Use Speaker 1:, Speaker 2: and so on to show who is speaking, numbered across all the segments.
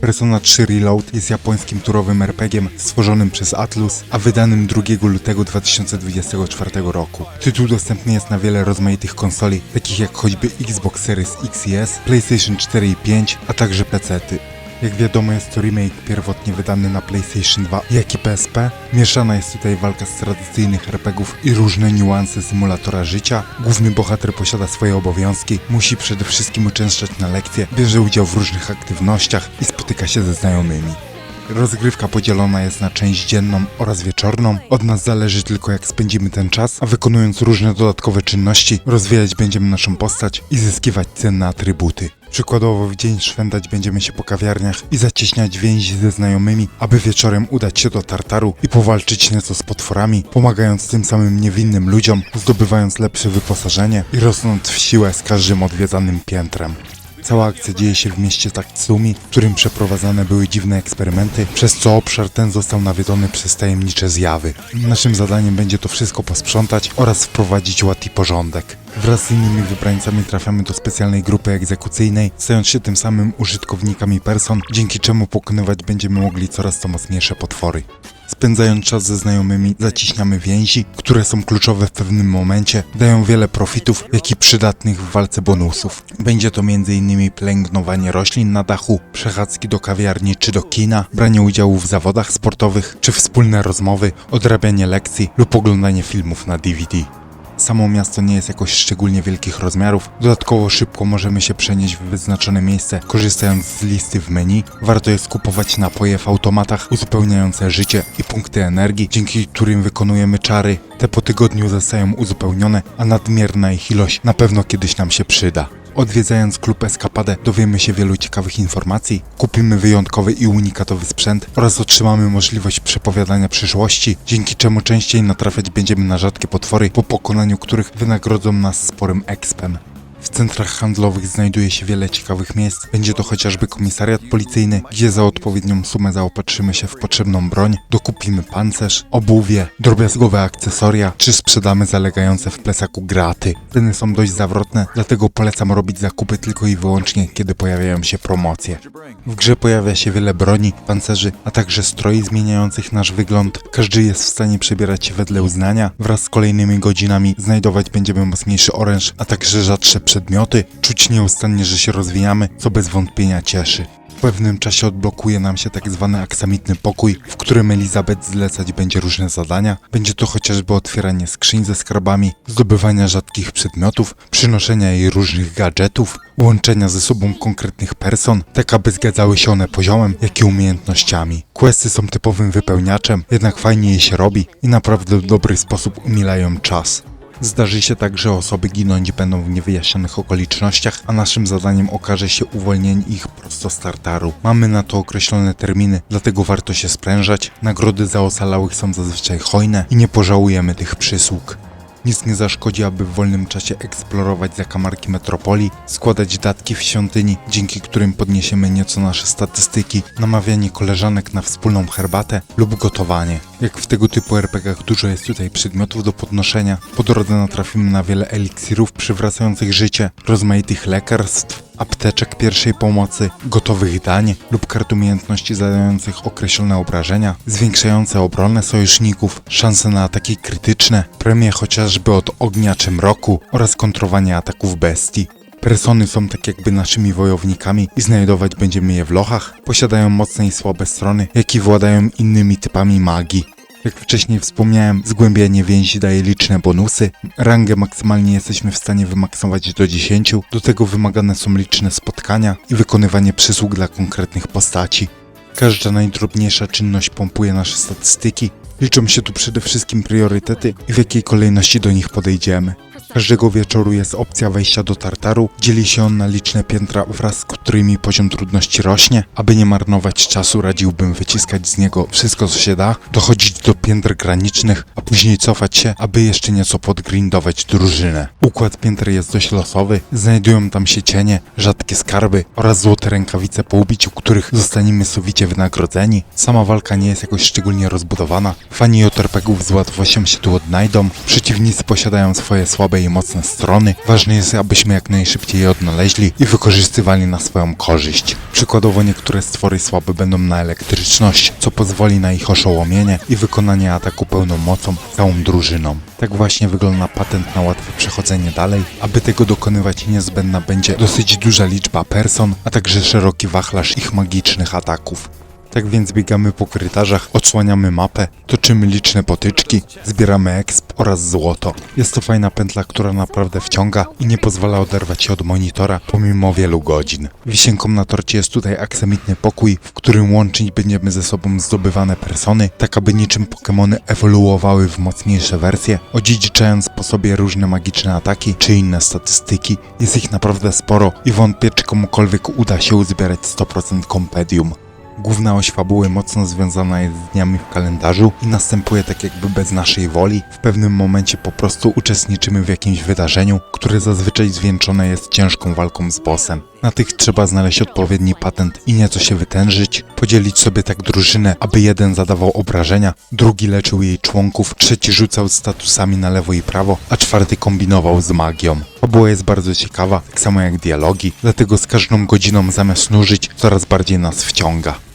Speaker 1: Persona 3 Reload jest japońskim turowym RPGiem stworzonym przez Atlus, a wydanym 2 lutego 2024 roku. Tytuł dostępny jest na wiele rozmaitych konsoli, takich jak choćby Xbox Series X i S, PlayStation 4 i 5, a także PC-ty. Jak wiadomo jest to remake pierwotnie wydany na PlayStation 2, jak i PSP. Mieszana jest tutaj walka z tradycyjnych RPGów i różne niuanse symulatora życia. Główny bohater posiada swoje obowiązki, musi przede wszystkim uczęszczać na lekcje, bierze udział w różnych aktywnościach i spotyka się ze znajomymi. Rozgrywka podzielona jest na część dzienną oraz wieczorną. Od nas zależy tylko jak spędzimy ten czas, a wykonując różne dodatkowe czynności, rozwijać będziemy naszą postać i zyskiwać cenne atrybuty. Przykładowo w dzień szwendać będziemy się po kawiarniach i zacieśniać więzi ze znajomymi, aby wieczorem udać się do Tartaru i powalczyć nieco z potworami, pomagając tym samym niewinnym ludziom, zdobywając lepsze wyposażenie i rosnąc w siłę z każdym odwiedzanym piętrem. Cała akcja dzieje się w mieście Tatsumi, w którym przeprowadzane były dziwne eksperymenty, przez co obszar ten został nawiedzony przez tajemnicze zjawy. Naszym zadaniem będzie to wszystko posprzątać oraz wprowadzić ład i porządek. Wraz z innymi wybrańcami trafiamy do specjalnej grupy egzekucyjnej, stając się tym samym użytkownikami person, dzięki czemu pokonywać będziemy mogli coraz to mocniejsze potwory. Spędzając czas ze znajomymi, zaciśniamy więzi, które są kluczowe w pewnym momencie, dają wiele profitów, jak i przydatnych w walce bonusów. Będzie to m.in. pielęgnowanie roślin na dachu, przechadzki do kawiarni czy do kina, branie udziału w zawodach sportowych, czy wspólne rozmowy, odrabianie lekcji lub oglądanie filmów na DVD. Samo miasto nie jest jakoś szczególnie wielkich rozmiarów, dodatkowo szybko możemy się przenieść w wyznaczone miejsce, korzystając z listy w menu. Warto jest kupować napoje w automatach uzupełniające życie i punkty energii, dzięki którym wykonujemy czary. Te po tygodniu zostają uzupełnione, a nadmierna ich ilość na pewno kiedyś nam się przyda. Odwiedzając klub Escapadę dowiemy się wielu ciekawych informacji, kupimy wyjątkowy i unikatowy sprzęt oraz otrzymamy możliwość przepowiadania przyszłości, dzięki czemu częściej natrafiać będziemy na rzadkie potwory, po pokonaniu których wynagrodzą nas sporym expem. W centrach handlowych znajduje się wiele ciekawych miejsc. Będzie to chociażby komisariat policyjny, gdzie za odpowiednią sumę zaopatrzymy się w potrzebną broń, dokupimy pancerz, obuwie, drobiazgowe akcesoria, czy sprzedamy zalegające w plecaku graty. Ceny są dość zawrotne, dlatego polecam robić zakupy tylko i wyłącznie, kiedy pojawiają się promocje. W grze pojawia się wiele broni, pancerzy, a także stroi zmieniających nasz wygląd. Każdy jest w stanie przebierać się wedle uznania. Wraz z kolejnymi godzinami znajdować będziemy mocniejszy oręż, a także rzadsze przedmioty. Czuć nieustannie, że się rozwijamy, co bez wątpienia cieszy. W pewnym czasie odblokuje nam się tak zwany aksamitny pokój, w którym Elizabeth zlecać będzie różne zadania. Będzie to chociażby otwieranie skrzyń ze skarbami, zdobywania rzadkich przedmiotów, przynoszenia jej różnych gadżetów, łączenia ze sobą konkretnych person, tak aby zgadzały się one poziomem, jak i umiejętnościami. Questy są typowym wypełniaczem, jednak fajnie je się robi i naprawdę w dobry sposób umilają czas. Zdarzy się tak, że osoby ginąć będą w niewyjaśnionych okolicznościach, a naszym zadaniem okaże się uwolnienie ich prosto z tartaru. Mamy na to określone terminy, dlatego warto się sprężać. Nagrody za ocalałych są zazwyczaj hojne i nie pożałujemy tych przysług. Nic nie zaszkodzi, aby w wolnym czasie eksplorować zakamarki metropolii, składać datki w świątyni, dzięki którym podniesiemy nieco nasze statystyki, namawianie koleżanek na wspólną herbatę lub gotowanie. Jak w tego typu RPGach dużo jest tutaj przedmiotów do podnoszenia, po drodze natrafimy na wiele eliksirów przywracających życie, rozmaitych lekarstw, apteczek pierwszej pomocy, gotowych dań lub kart umiejętności zadających określone obrażenia, zwiększające obronę sojuszników, szanse na ataki krytyczne, premie chociażby od ognia czy mroku oraz kontrowanie ataków bestii. Persony są tak jakby naszymi wojownikami i znajdować będziemy je w lochach. Posiadają mocne i słabe strony, jak i władają innymi typami magii. Jak wcześniej wspomniałem, zgłębianie więzi daje liczne bonusy. Rangę maksymalnie jesteśmy w stanie wymaksować do 10. Do tego wymagane są liczne spotkania i wykonywanie przysług dla konkretnych postaci. Każda najdrobniejsza czynność pompuje nasze statystyki. Liczą się tu przede wszystkim priorytety i w jakiej kolejności do nich podejdziemy. Każdego wieczoru jest opcja wejścia do Tartaru. Dzieli się on na liczne piętra wraz z którymi poziom trudności rośnie. Aby nie marnować czasu radziłbym wyciskać z niego wszystko co się da, dochodzić do piętr granicznych, a później cofać się, aby jeszcze nieco podgrindować drużynę. Układ piętr jest dość losowy, znajdują tam się cienie, rzadkie skarby oraz złote rękawice po ubiciu których zostaniemy sowicie wynagrodzeni. Sama walka nie jest jakoś szczególnie rozbudowana, Fani JRPG-ów z łatwością się tu odnajdą, przeciwnicy posiadają swoje słabe i mocne strony. Ważne jest, abyśmy jak najszybciej je odnaleźli i wykorzystywali na swoją korzyść. Przykładowo niektóre stwory słabe będą na elektryczność, co pozwoli na ich oszołomienie i wykonanie ataku pełną mocą całą drużyną. Tak właśnie wygląda patent na łatwe przechodzenie dalej. Aby tego dokonywać niezbędna będzie dosyć duża liczba person, a także szeroki wachlarz ich magicznych ataków. Tak więc biegamy po korytarzach, odsłaniamy mapę, toczymy liczne potyczki, zbieramy exp oraz złoto. Jest to fajna pętla, która naprawdę wciąga i nie pozwala oderwać się od monitora pomimo wielu godzin. Wisienką na torcie jest tutaj aksamitny pokój, w którym łączyć będziemy ze sobą zdobywane persony, tak aby niczym Pokémony ewoluowały w mocniejsze wersje, odziedziczając po sobie różne magiczne ataki czy inne statystyki. Jest ich naprawdę sporo i wątpię, czy komukolwiek uda się uzbierać 100% kompedium. Główna oś fabuły mocno związana jest z dniami w kalendarzu i następuje tak jakby bez naszej woli. W pewnym momencie po prostu uczestniczymy w jakimś wydarzeniu, które zazwyczaj zwieńczone jest ciężką walką z bossem. Na tych trzeba znaleźć odpowiedni patent i nieco się wytężyć, podzielić sobie tak drużynę, aby jeden zadawał obrażenia, drugi leczył jej członków, trzeci rzucał statusami na lewo i prawo, a czwarty kombinował z magią. Fabuła jest bardzo ciekawa, tak samo jak dialogi, dlatego z każdą godziną zamiast nużyć, coraz bardziej nas wciąga.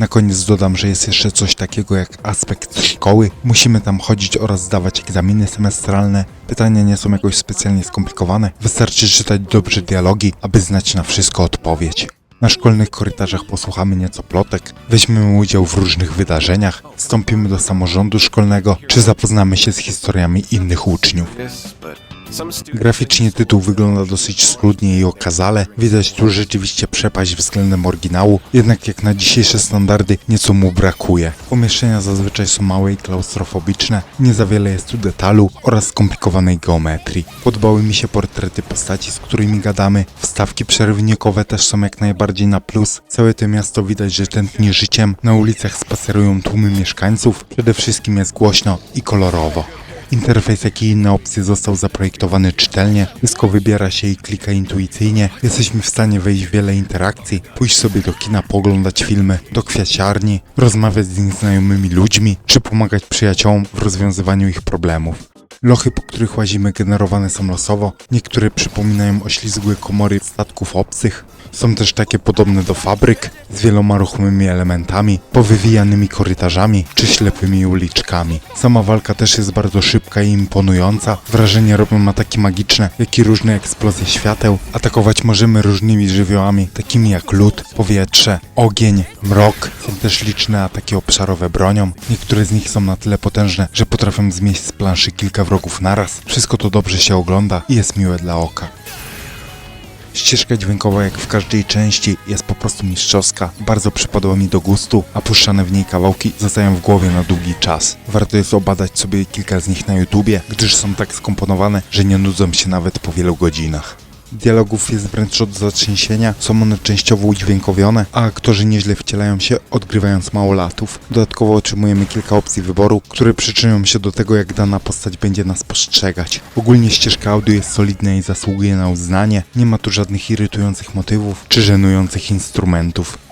Speaker 1: Na koniec dodam, że jest jeszcze coś takiego jak aspekt szkoły. Musimy tam chodzić oraz zdawać egzaminy semestralne. Pytania nie są jakoś specjalnie skomplikowane. Wystarczy czytać dobrze dialogi, aby znać na wszystko odpowiedź. Na szkolnych korytarzach posłuchamy nieco plotek, weźmiemy udział w różnych wydarzeniach, wstąpimy do samorządu szkolnego, czy zapoznamy się z historiami innych uczniów. Graficznie tytuł wygląda dosyć schludnie i okazale, widać tu rzeczywiście przepaść względem oryginału, jednak jak na dzisiejsze standardy nieco mu brakuje. Pomieszczenia zazwyczaj są małe i klaustrofobiczne, nie za wiele jest tu detalu oraz skomplikowanej geometrii. Podobały mi się portrety postaci, z którymi gadamy, wstawki przerywnikowe też są jak najbardziej na plus. Całe to miasto widać, że tętni życiem, na ulicach spacerują tłumy mieszkańców, przede wszystkim jest głośno i kolorowo. Interfejs, jak i inne opcje został zaprojektowany czytelnie, wszystko wybiera się i klika intuicyjnie, jesteśmy w stanie wejść w wiele interakcji, pójść sobie do kina, poglądać filmy, do kwiaciarni, rozmawiać z nieznajomymi ludźmi, czy pomagać przyjaciołom w rozwiązywaniu ich problemów. Lochy, po których łazimy, generowane są losowo. Niektóre przypominają oślizgłe komory statków obcych. Są też takie podobne do fabryk, z wieloma ruchomymi elementami, powywijanymi korytarzami czy ślepymi uliczkami. Sama walka też jest bardzo szybka i imponująca. Wrażenie robią ataki magiczne, jak i różne eksplozje świateł. Atakować możemy różnymi żywiołami, takimi jak lód, powietrze, ogień, mrok. Są też liczne ataki obszarowe bronią. Niektóre z nich są na tyle potężne, że potrafią zmieść z planszy kilka wrogów naraz. Wszystko to dobrze się ogląda i jest miłe dla oka. Ścieżka dźwiękowa, jak w każdej części, jest po prostu mistrzowska. Bardzo przypadła mi do gustu, a puszczane w niej kawałki zostają w głowie na długi czas. Warto jest obadać sobie kilka z nich na YouTubie, gdyż są tak skomponowane, że nie nudzą się nawet po wielu godzinach. Dialogów jest wręcz od zatrzęsienia, są one częściowo udźwiękowione, a aktorzy nieźle wcielają się, odgrywając małolatów. Dodatkowo otrzymujemy kilka opcji wyboru, które przyczynią się do tego, jak dana postać będzie nas postrzegać. Ogólnie ścieżka audio jest solidna i zasługuje na uznanie, nie ma tu żadnych irytujących motywów czy żenujących instrumentów.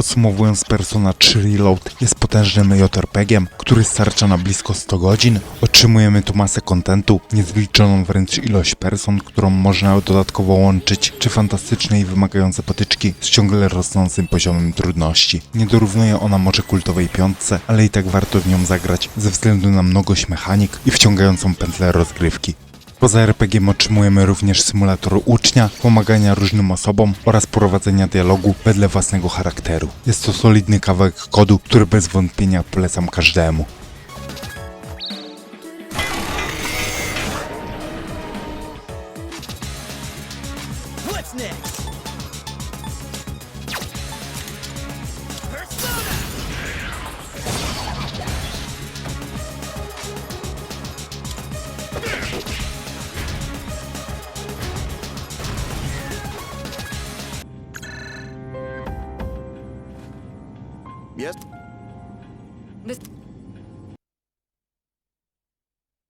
Speaker 1: Podsumowując, Persona 3 Reload jest potężnym JRPG-iem, który starcza na blisko 100 godzin. Otrzymujemy tu masę kontentu, niezliczoną wręcz ilość person, którą można dodatkowo łączyć, czy fantastyczne i wymagające potyczki z ciągle rosnącym poziomem trudności. Nie dorównuje ona może kultowej piątce, ale i tak warto w nią zagrać ze względu na mnogość mechanik i wciągającą pętlę rozgrywki. Poza RPG otrzymujemy również symulator ucznia, pomagania różnym osobom oraz prowadzenia dialogu wedle własnego charakteru. Jest to solidny kawałek kodu, który bez wątpienia polecam każdemu.